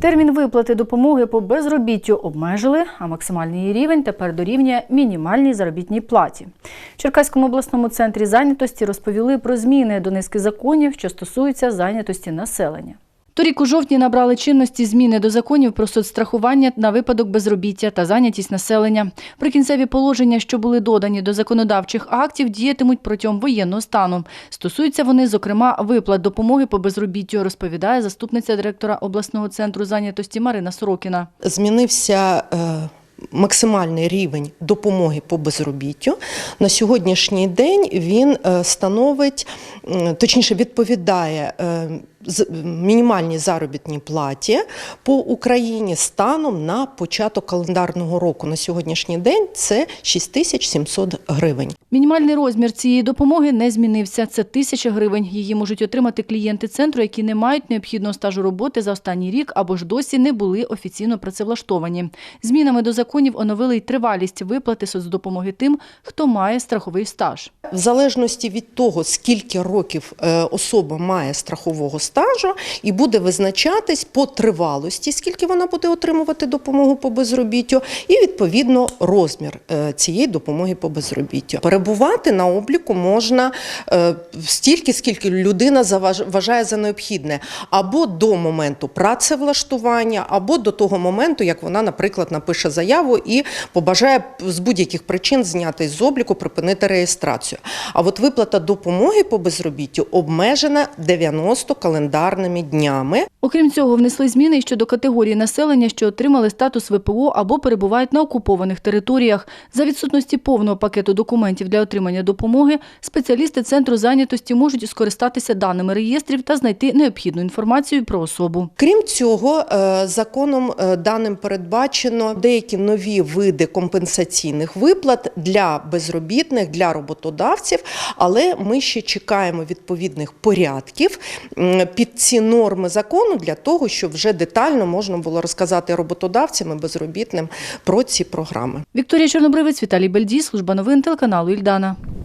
Термін виплати допомоги по безробіттю обмежили, а максимальний її рівень тепер дорівнює мінімальній заробітній платі. В Черкаському обласному центрі зайнятості розповіли про зміни до низки законів, що стосуються зайнятості населення. Торік у жовтні набрали чинності зміни до законів про соцстрахування на випадок безробіття та зайнятість населення. Прикінцеві положення, що були додані до законодавчих актів, діятимуть протягом воєнного стану. Стосуються вони, зокрема, виплат допомоги по безробіттю, розповідає заступниця директора обласного центру зайнятості Марина Сорокіна. змінився е, максимальний рівень допомоги по безробіттю. На сьогоднішній день він е, становить, точніше, відповідає е, мінімальній заробітній платі по Україні станом на початок календарного року. На сьогоднішній день це 6700 гривень. Мінімальний розмір цієї допомоги не змінився. Це тисяча гривень. Її можуть отримати клієнти центру, які не мають необхідного стажу роботи за останній рік або ж досі не були офіційно працевлаштовані. Змінами до законів оновили й тривалість виплати соцдопомоги тим, хто має страховий стаж. В залежності від того, скільки років е, особа має страхового стажу, і буде визначатись по тривалості, скільки вона буде отримувати допомогу по безробіттю, і відповідно розмір е, цієї допомоги по безробіттю. Перебувати на обліку можна е, стільки, скільки людина вважає за необхідне, або до моменту працевлаштування, або до того моменту, як вона, наприклад, напише заяву і побажає з будь-яких причин зняти з обліку, припинити реєстрацію. А от виплата допомоги по безробіттю обмежена 90 календарними днями. Окрім цього, внесли зміни щодо категорії населення, що отримали статус ВПО або перебувають на окупованих територіях. За відсутності повного пакету документів для отримання допомоги, спеціалісти центру зайнятості можуть скористатися даними реєстрів та знайти необхідну інформацію про особу. Крім цього, е, законом е, даним передбачено деякі нові види компенсаційних виплат для безробітних, для роботодавців, але ми ще чекаємо відповідних порядків під ці норми закону для того, щоб вже детально можна було розказати роботодавцям і безробітним про ці програми. Вікторія Чорнобривець, Віталій Бельдій, служба новин телеканалу Ільдана.